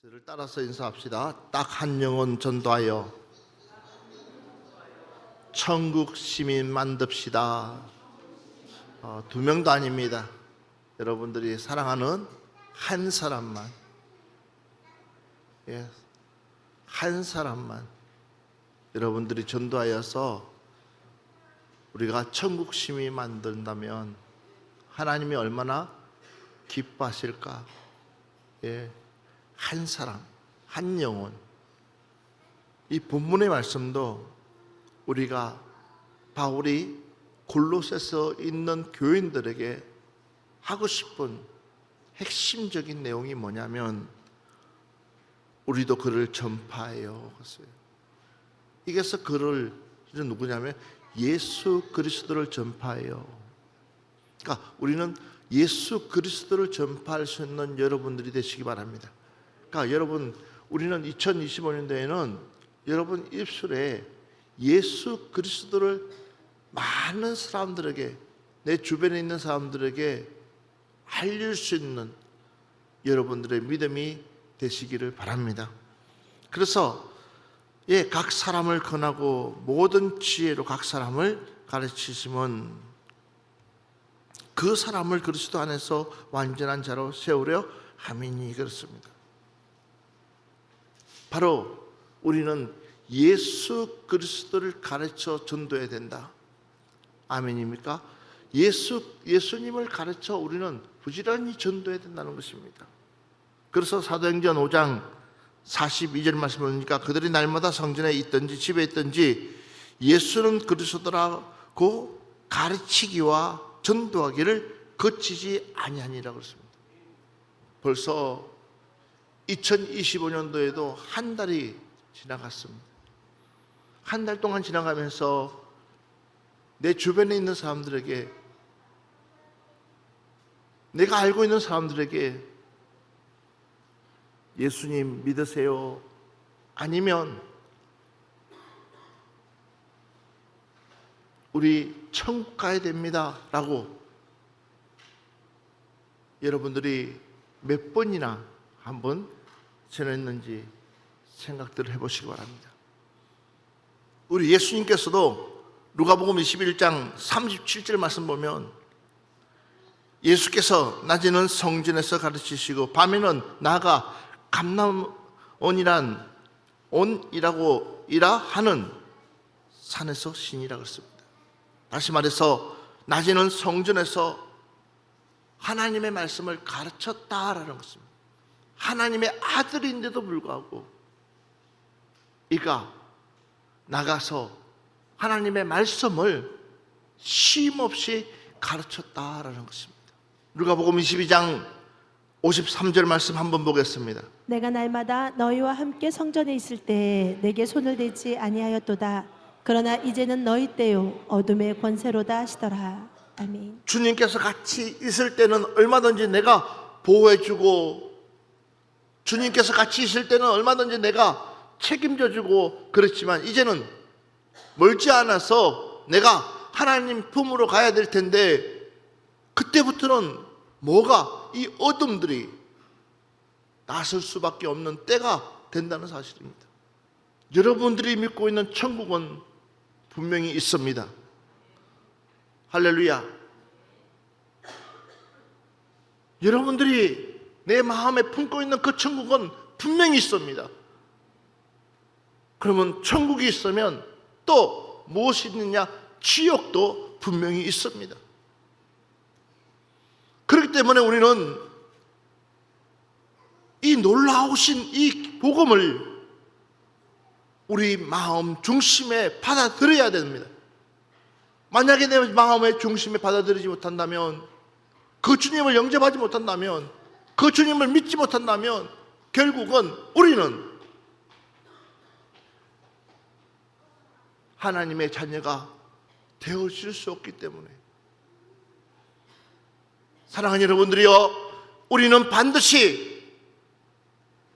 저를 따라서 인사합시다. 딱 한 영혼 전도하여 천국 시민 만듭시다. 어, 두 명도 아닙니다. 여러분들이 사랑하는 한 사람만, 예, 한 사람만 여러분들이 전도하여서 우리가 천국 시민 만든다면 하나님이 얼마나 기뻐하실까? 예. 한 사람, 한 영혼. 이 본문의 말씀도 우리가 바울이 골로새서 있는 교인들에게 하고 싶은 핵심적인 내용이 뭐냐면 우리도 그를 전파해요. 이게서 그를 누구냐면 예수 그리스도를 전파해요. 그러니까 우리는 예수 그리스도를 전파할 수 있는 여러분들이 되시기 바랍니다. 그러니까 여러분 우리는 2025년도에는 여러분 입술에 예수 그리스도를 많은 사람들에게 내 주변에 있는 사람들에게 알릴 수 있는 여러분들의 믿음이 되시기를 바랍니다. 그래서 예, 각 사람을 권하고 모든 지혜로 각 사람을 가르치시면 그 사람을 그리스도 안에서 완전한 자로 세우려 함이니 그렇습니다. 바로 우리는 예수 그리스도를 가르쳐 전도해야 된다. 아멘입니까? 예수 예수님을 가르쳐 우리는 부지런히 전도해야 된다는 것입니다. 그래서 사도행전 5장 42절 말씀을 보니까 그들이 날마다 성전에 있든지 집에 있든지 예수는 그리스도라고 가르치기와 전도하기를 거치지 아니하니라 그랬습니다. 벌써 2025년도에도 한 달이 지나갔습니다. 한 달 동안 지나가면서 내 주변에 있는 사람들에게 내가 알고 있는 사람들에게 예수님 믿으세요. 아니면 우리 천국 가야 됩니다. 라고 여러분들이 몇 번이나 한번 전했는지 생각들을 해보시기 바랍니다. 우리 예수님께서도 누가복음 21장 37절 말씀 보면 예수께서 낮에는 성전에서 가르치시고 밤에는 나가 감남원이란 온이라고 이라 하는 산에서 신이라 그랬습니다. 다시 말해서 낮에는 성전에서 하나님의 말씀을 가르쳤다라는 것입니다. 하나님의 아들인데도 불구하고 이가 나가서 하나님의 말씀을 쉼없이 가르쳤다라는 것입니다. 누가복음 22장 53절 말씀 한번 보겠습니다. 내가 날마다 너희와 함께 성전에 있을 때 내게 손을 대지 아니하였도다. 그러나 이제는 너희 때요 어둠의 권세로다 하시더라. 아멘. 주님께서 같이 있을 때는 얼마든지 내가 보호해주고 주님께서 같이 있을 때는 얼마든지 내가 책임져 주고 그렇지만 이제는 멀지 않아서 내가 하나님 품으로 가야 될 텐데 그때부터는 뭐가 이 어둠들이 나설 수밖에 없는 때가 된다는 사실입니다. 여러분들이 믿고 있는 천국은 분명히 있습니다. 할렐루야. 여러분들이 내 마음에 품고 있는 그 천국은 분명히 있습니다. 그러면 천국이 있으면 또 무엇이 있느냐? 지옥도 분명히 있습니다. 그렇기 때문에 우리는 이 놀라우신 이 복음을 우리 마음 중심에 받아들여야 됩니다. 만약에 내 마음의 중심에 받아들이지 못한다면 그 주님을 영접하지 못한다면 그 주님을 믿지 못한다면 결국은 우리는 하나님의 자녀가 되어질 수 없기 때문에 사랑하는 여러분들이요 우리는 반드시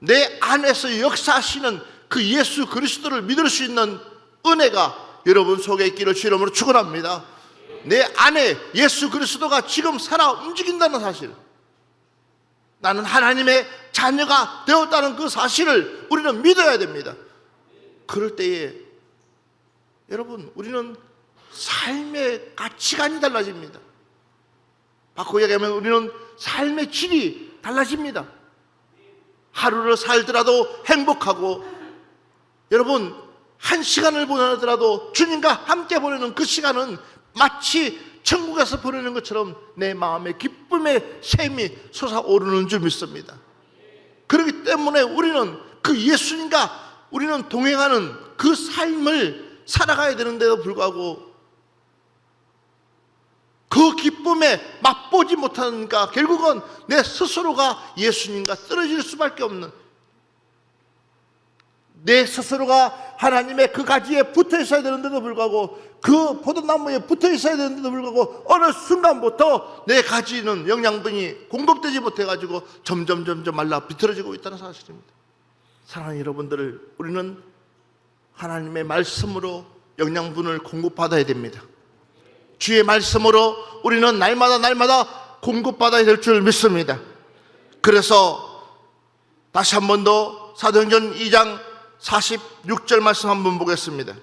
내 안에서 역사하시는 그 예수 그리스도를 믿을 수 있는 은혜가 여러분 속에 있기를 주 이름으로 축원합니다. 내 안에 예수 그리스도가 지금 살아 움직인다는 사실 나는 하나님의 자녀가 되었다는 그 사실을 우리는 믿어야 됩니다. 그럴 때에 여러분 우리는 삶의 가치관이 달라집니다. 바꿔 얘기하면 우리는 삶의 질이 달라집니다. 하루를 살더라도 행복하고 여러분 한 시간을 보내더라도 주님과 함께 보내는 그 시간은 마치 천국에서 보내는 것처럼 내 마음의 기쁨의 샘이 솟아오르는 줄 믿습니다. 그렇기 때문에 우리는 그 예수님과 우리는 동행하는 그 삶을 살아가야 되는데도 불구하고 그 기쁨에 맛보지 못하니까 결국은 내 스스로가 예수님과 떨어질 수밖에 없는 내 스스로가 하나님의 그 가지에 붙어 있어야 되는데도 불구하고 그 포도나무에 붙어 있어야 되는데도 불구하고 어느 순간부터 내 가지는 영양분이 공급되지 못해 가지고 점점 점점 말라 비틀어지고 있다는 사실입니다. 사랑하는 여러분들을 우리는 하나님의 말씀으로 영양분을 공급받아야 됩니다. 주의 말씀으로 우리는 날마다 날마다 공급받아야 될 줄 믿습니다. 그래서 다시 한 번 더 사도행전 2장 46절 말씀 한번 보겠습니다.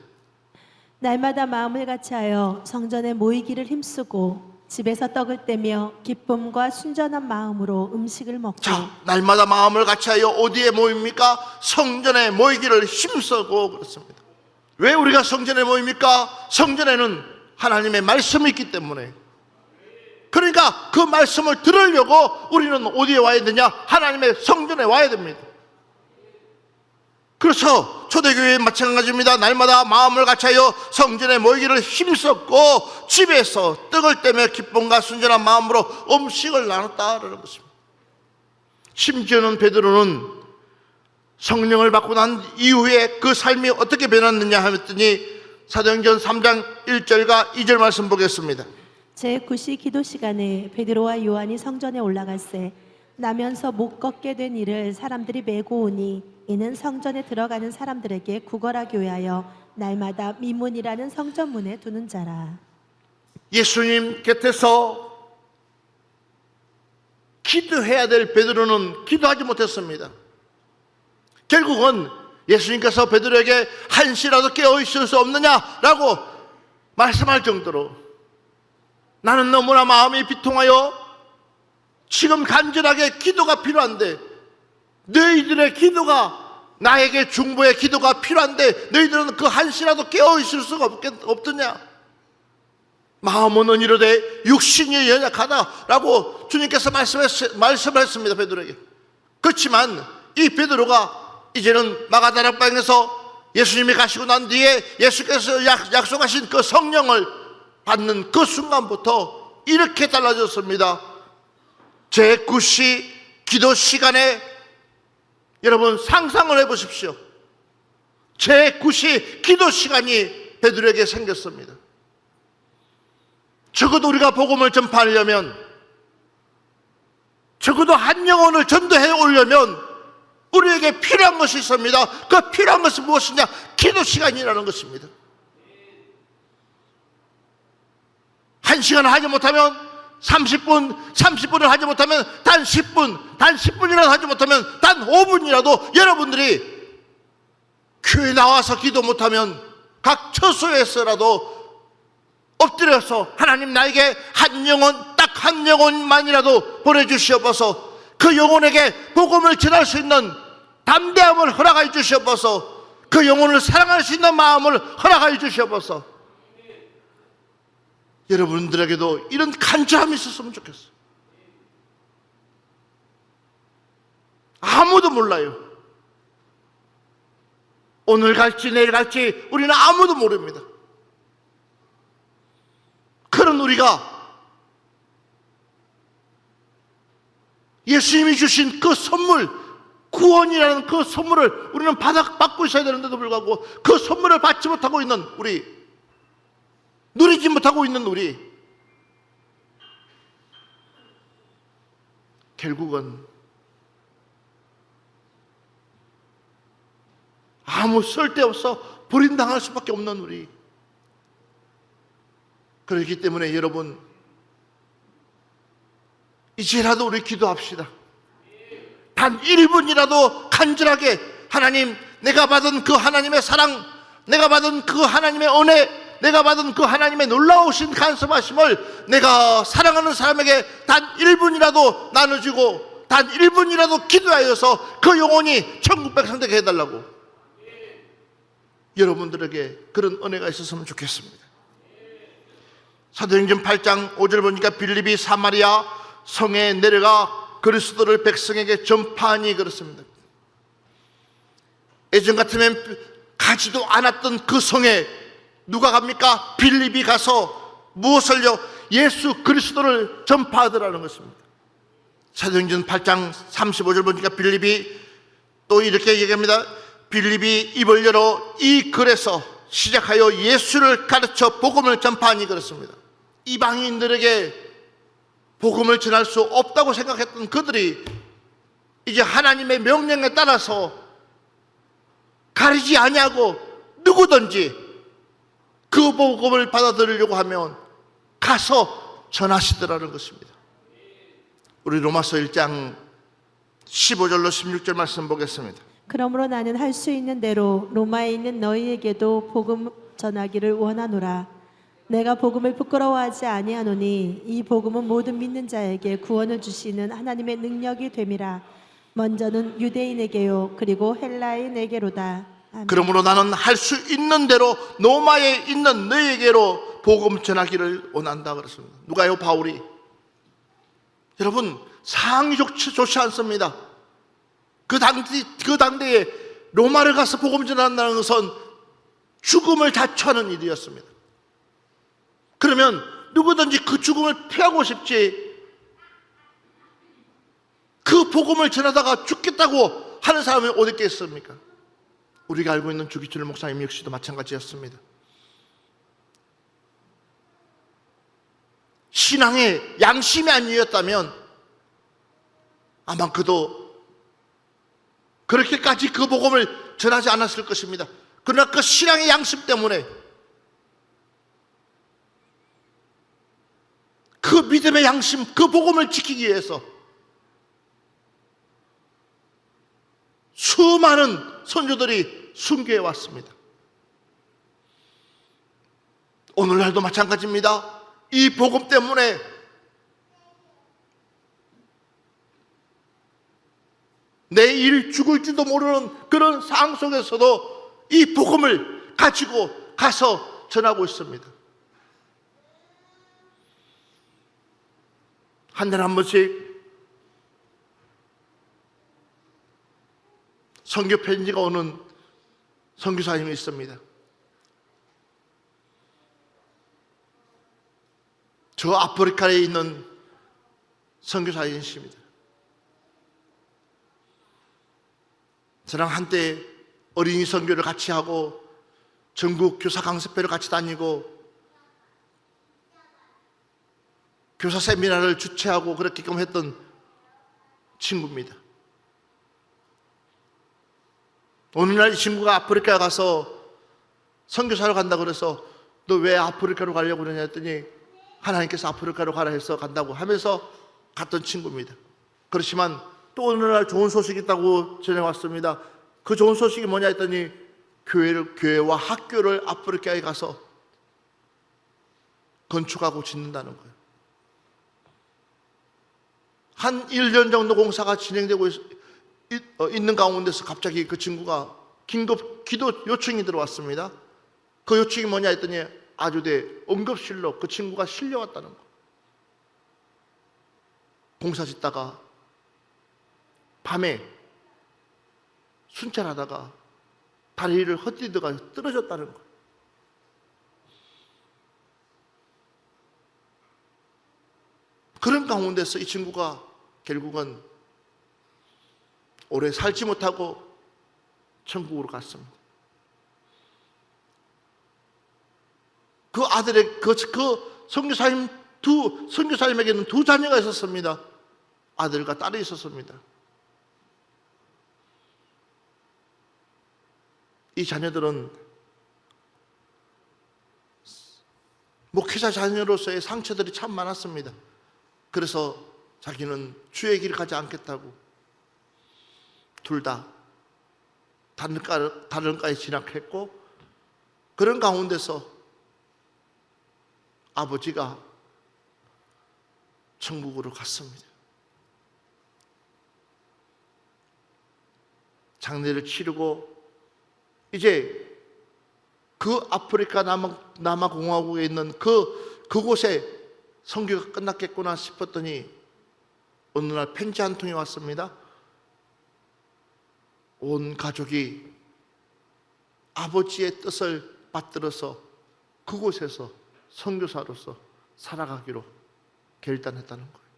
날마다 마음을 같이하여 성전에 모이기를 힘쓰고 집에서 떡을 떼며 기쁨과 순전한 마음으로 음식을 먹고 자, 날마다 마음을 같이하여 어디에 모입니까? 성전에 모이기를 힘쓰고 그렇습니다. 왜 우리가 성전에 모입니까? 성전에는 하나님의 말씀이 있기 때문에. 그러니까 그 말씀을 들으려고 우리는 어디에 와야 되냐? 하나님의 성전에 와야 됩니다. 그래서 초대교회 마찬가지입니다. 날마다 마음을 같이하여 성전에 모이기를 힘썼고 집에서 떡을 떼며 기쁨과 순전한 마음으로 음식을 나눴다라는 것입니다. 심지어는 베드로는 성령을 받고 난 이후에 그 삶이 어떻게 변했느냐 하였더니 사도행전 3장 1절과 2절 말씀 보겠습니다. 제 9시 기도 시간에 베드로와 요한이 성전에 올라갈새 나면서 못 걷게 된 이를 사람들이 메고 오니 이는 성전에 들어가는 사람들에게 구걸하기 위하여 날마다 미문이라는 성전 문에 두는 자라 예수님 곁에서 기도해야 될 베드로는 기도하지 못했습니다. 결국은 예수님께서 베드로에게 한시라도 깨어 있을 수 없느냐라고 말씀할 정도로 나는 너무나 마음이 비통하여 지금 간절하게 기도가 필요한데 너희들의 기도가 나에게 중보의 기도가 필요한데 너희들은 그 한시라도 깨어 있을 수가 없겠, 없더냐? 마음은 이르되 육신이 연약하다라고 주님께서 말씀했, 말씀했습니다 베드로에게. 그렇지만 이 베드로가 이제는 마가다락 방에서 예수님이 가시고 난 뒤에 예수께서 약, 약속하신 그 성령을 받는 그 순간부터 이렇게 달라졌습니다. 제 9시 기도 시간에 여러분 상상을 해보십시오. 제 9시 기도 시간이 베드로에게 생겼습니다. 적어도 우리가 복음을 전파하려면 적어도 한 영혼을 전도해 오려면 우리에게 필요한 것이 있습니다. 그 필요한 것은 무엇이냐? 기도 시간이라는 것입니다. 한 시간 하지 못하면 30분, 30분을 하지 못하면 단 10분, 단 10분이라도 하지 못하면 단 5분이라도 여러분들이 교회 나와서 기도 못하면 각 처소에서라도 엎드려서 하나님 나에게 한 영혼 딱 한 영혼만이라도 보내주시옵소서. 그 영혼에게 복음을 전할 수 있는 담대함을 허락하여 주시옵소서. 그 영혼을 사랑할 수 있는 마음을 허락하여 주시옵소서 여러분들에게도 이런 간절함이 있었으면 좋겠어요 아무도 몰라요. 오늘 갈지 내일 갈지 우리는 아무도 모릅니다. 그런 우리가 예수님이 주신 그 선물, 구원이라는 그 선물을 우리는 받아, 받고 있어야 되는데도 불구하고 그 선물을 받지 못하고 있는 우리, 누리지 못하고 있는 우리, 결국은 아무 쓸데없어 버림당할 수밖에 없는 우리. 그렇기 때문에 여러분, 이제라도 우리 기도합시다. 단 1분이라도 간절하게 하나님 내가 받은 그 하나님의 사랑 내가 받은 그 하나님의 은혜 내가 받은 그 하나님의 놀라우신 간섭하심을 내가 사랑하는 사람에게 단 1분이라도 나눠주고 단 1분이라도 기도하여서 그 영혼이 천국 백성 되게 해달라고. 여러분들에게 그런 은혜가 있었으면 좋겠습니다. 사도행전 8장 5절 보니까 빌립이 사마리아 성에 내려가 그리스도를 백성에게 전파하니 그렇습니다. 예전 같으면 가지도 않았던 그 성에 누가 갑니까? 빌립이 가서 무엇을요? 예수 그리스도를 전파하더라는 것입니다. 사도행전 8장 35절 보니까 빌립이 또 이렇게 얘기합니다. 빌립이 입을 열어 이 글에서 시작하여 예수를 가르쳐 복음을 전파하니 그렇습니다. 이방인들에게 복음을 전할 수 없다고 생각했던 그들이 이제 하나님의 명령에 따라서 가리지 아니하고 누구든지 그 복음을 받아들이려고 하면 가서 전하시더라는 것입니다. 우리 로마서 1장 15절로 16절 말씀 보겠습니다. 그러므로 나는 할 수 있는 대로 로마에 있는 너희에게도 복음 전하기를 원하노라. 내가 복음을 부끄러워하지 아니하노니 이 복음은 모든 믿는 자에게 구원을 주시는 하나님의 능력이 됨이라. 먼저는 유대인에게요 그리고 헬라인에게로다. 그러므로 나는 할 수 있는 대로 로마에 있는 너희에게로 복음 전하기를 원한다 그랬습니다. 누가요? 바울이. 여러분 상황이 좋지, 좋지 않습니다. 그 당시 그 당대에 로마를 가서 복음 전한다는 것은 죽음을 자초하는 일이었습니다. 그러면 누구든지 그 죽음을 피하고 싶지 그 복음을 전하다가 죽겠다고 하는 사람이 어디 있겠습니까? 우리가 알고 있는 주기철 목사님 역시도 마찬가지였습니다. 신앙의 양심이 아니었다면 아마 그도 그렇게까지 그 복음을 전하지 않았을 것입니다. 그러나 그 신앙의 양심 때문에 그 믿음의 양심, 그 복음을 지키기 위해서 수많은 선조들이 순교해 왔습니다. 오늘날도 마찬가지입니다. 이 복음 때문에 내일 죽을지도 모르는 그런 상황 속에서도 이 복음을 가지고 가서 전하고 있습니다. 한 달에 한 번씩 선교 편지가 오는 선교사님이 있습니다. 저 아프리카에 있는 선교사님이십니다. 저랑 한때 어린이 선교를 같이 하고 전국 교사 강습회를 같이 다니고 교사 세미나를 주최하고 그렇게끔 했던 친구입니다. 어느 날 이 친구가 아프리카 가서 선교사로 간다고 그래서 너 왜 아프리카로 가려고 그러냐 했더니 하나님께서 아프리카로 가라 해서 간다고 하면서 갔던 친구입니다. 그렇지만 또 어느 날 좋은 소식이 있다고 전해왔습니다. 그 좋은 소식이 뭐냐 했더니 교회를, 교회와 학교를 아프리카에 가서 건축하고 짓는다는 거예요. 한 1년 정도 공사가 진행되고 있, 어, 있는 가운데서 갑자기 그 친구가 긴급 기도 요청이 들어왔습니다. 그 요청이 뭐냐 했더니 아주대 응급실로 그 친구가 실려왔다는 거. 공사 짓다가 밤에 순찰하다가 다리를 헛디디다가 떨어졌다는 거. 그런 가운데서 이 친구가 결국은 오래 살지 못하고 천국으로 갔습니다. 그 아들의 그, 그 선교사님 두 선교사님에게는 두 자녀가 있었습니다. 아들과 딸이 있었습니다. 이 자녀들은 목회자 자녀로서의 상처들이 참 많았습니다. 그래서 자기는 주의 길을 가지 않겠다고 둘 다 다른 과 다른 과에 진학했고 그런 가운데서 아버지가 천국으로 갔습니다. 장례를 치르고 이제 그 아프리카 남아, 남아 공화국에 있는 그 그곳에 선교가 끝났겠구나 싶었더니 어느 날 편지 한 통이 왔습니다. 온 가족이 아버지의 뜻을 받들어서 그곳에서 선교사로서 살아가기로 결단했다는 거예요.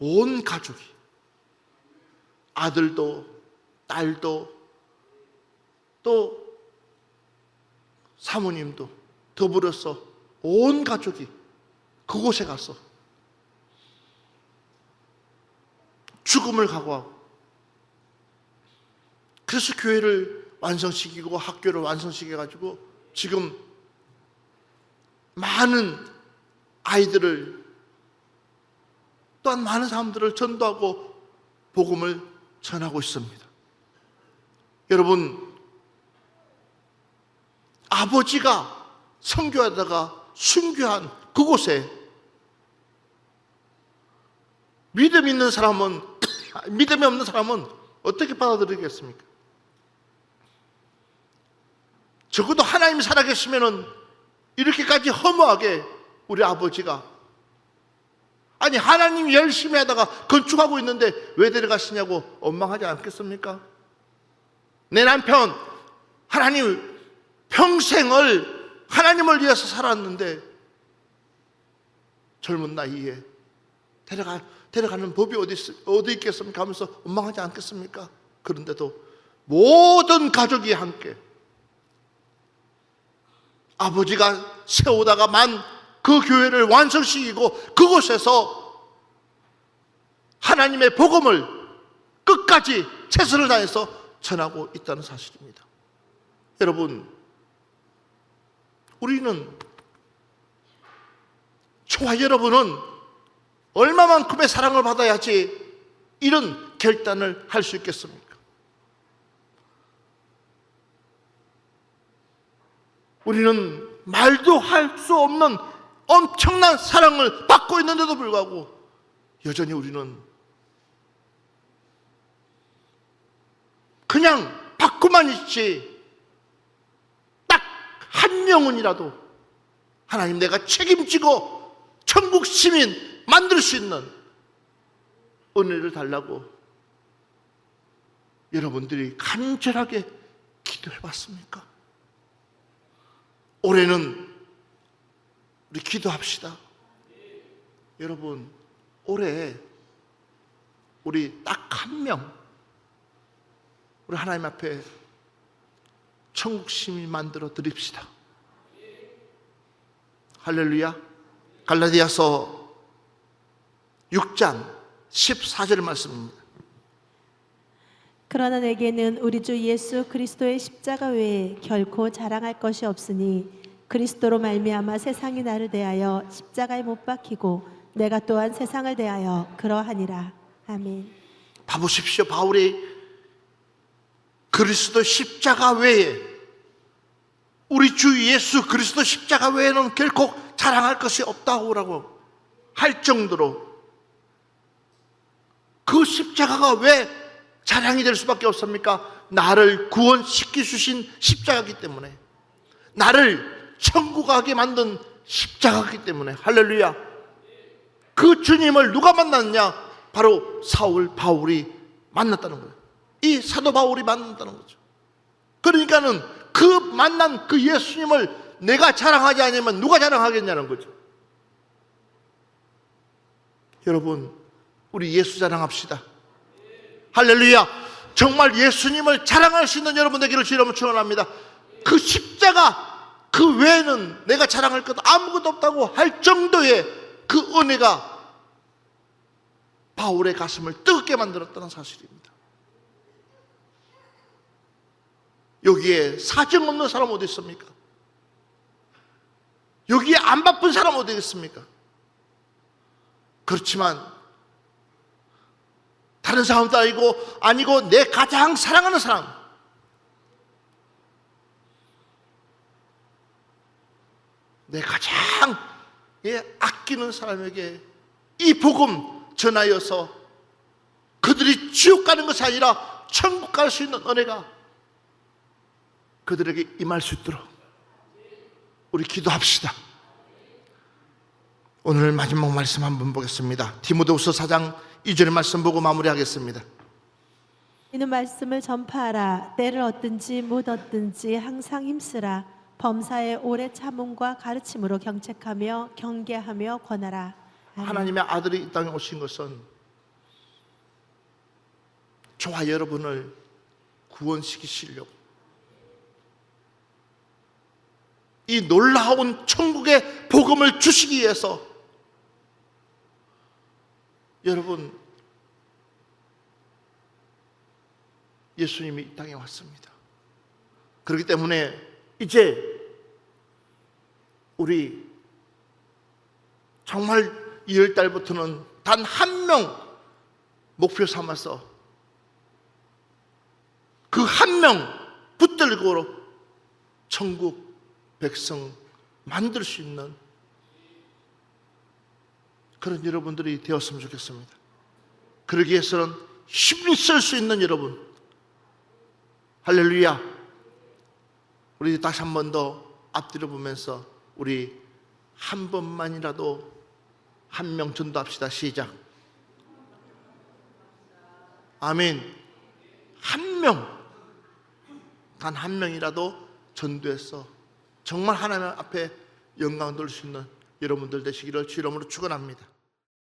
온 가족이 아들도 딸도 또 사모님도 더불어서 온 가족이 그곳에 가서 죽음을 각오하고 그래서 교회를 완성시키고 학교를 완성시켜 가지고 지금 많은 아이들을 또한 많은 사람들을 전도하고 복음을 전하고 있습니다. 여러분 아버지가 선교하다가 순교한 그곳에 믿음 있는 사람은 믿음이 없는 사람은 어떻게 받아들이겠습니까? 적어도 하나님이 살아계시면은 이렇게까지 허무하게 우리 아버지가 아니 하나님이 열심히 하다가 건축하고 있는데 왜 데려가시냐고 원망하지 않겠습니까? 내 남편 하나님 평생을 하나님을 위해서 살았는데 젊은 나이에 데려가, 데려가는 법이 어디, 있, 어디 있겠습니까? 하면서 원망하지 않겠습니까? 그런데도 모든 가족이 함께 아버지가 세우다가 만 그 교회를 완성시키고 그곳에서 하나님의 복음을 끝까지 최선을 다해서 전하고 있다는 사실입니다. 여러분, 우리는 저와 여러분은 얼마만큼의 사랑을 받아야지 이런 결단을 할 수 있겠습니까? 우리는 말도 할 수 없는 엄청난 사랑을 받고 있는데도 불구하고 여전히 우리는 그냥 받고만 있지 딱 한 명은이라도 하나님 내가 책임지고 천국 시민 만들 수 있는 은혜를 달라고 여러분들이 간절하게 기도해 봤습니까? 올해는 우리 기도합시다. 여러분, 올해 우리 딱 한 명, 우리 하나님 앞에 천국 시민 만들어 드립시다. 할렐루야. 갈라디아서 6장 14절 말씀입니다. 그러나 내게는 우리 주 예수 그리스도의 십자가 외에 결코 자랑할 것이 없으니 그리스도로 말미암아 세상이 나를 대하여 십자가에 못 박히고 내가 또한 세상을 대하여 그러하니라 아멘. 봐 보십시오. 바울이 그리스도 십자가 외에 우리 주 예수 그리스도 십자가 외에는 결코 자랑할 것이 없다고라고 할 정도로 그 십자가가 왜 자랑이 될 수밖에 없습니까? 나를 구원시켜 주신 십자가이기 때문에 나를 천국 가게 만든 십자가이기 때문에 할렐루야. 그 주님을 누가 만났냐? 바로 사울 바울이 만났다는 거예요. 이 사도 바울이 만났다는 거죠. 그러니까는 그 만난 그 예수님을 내가 자랑하지 않으면 누가 자랑하겠냐는 거죠. 여러분, 우리 예수 자랑합시다. 할렐루야. 정말 예수님을 자랑할 수 있는 여러분 되기를 주님으로 축원합니다. 그 십자가 그 외에는 내가 자랑할 것 아무것도 없다고 할 정도의 그 은혜가 바울의 가슴을 뜨겁게 만들었다는 사실입니다. 여기에 사정 없는 사람 어디 있습니까? 여기에 안 바쁜 사람 어디 있습니까? 그렇지만 다른 사람도 아니고 아니고 내 가장 사랑하는 사람 내 가장 예, 아끼는 사람에게 이 복음 전하여서 그들이 지옥 가는 것이 아니라 천국 갈 수 있는 은혜가 그들에게 임할 수 있도록 우리 기도합시다. 오늘 마지막 말씀 한번 보겠습니다. 디모데후서 4장 2절의 말씀 보고 마무리하겠습니다. 이는 말씀을 전파하라 때를 얻든지 못 얻든지 항상 힘쓰라 범사의 오래 참음과 가르침으로 경책하며 경계하며 권하라 아멘. 하나님의 아들이 이 땅에 오신 것은 저와 여러분을 구원시키시려고 이 놀라운 천국의 복음을 주시기 위해서 여러분 예수님이 이 땅에 왔습니다. 그렇기 때문에 이제 우리 정말 2월 달부터는 단 한 명 목표 삼아서 그 한 명 붙들고 천국 백성 만들 수 있는 그런 여러분들이 되었으면 좋겠습니다. 그러기 위해서는 힘을 쓸수 있는 여러분. 할렐루야. 우리 다시 한 번 더 앞뒤로 보면서 우리 한 번만이라도 한 명 전도합시다. 시작. 아멘. 한 명, 단 한 명이라도 전도해서 정말 하나님 앞에 영광 돌릴 수 있는 여러분들 되시기를 주 이름으로 축원합니다.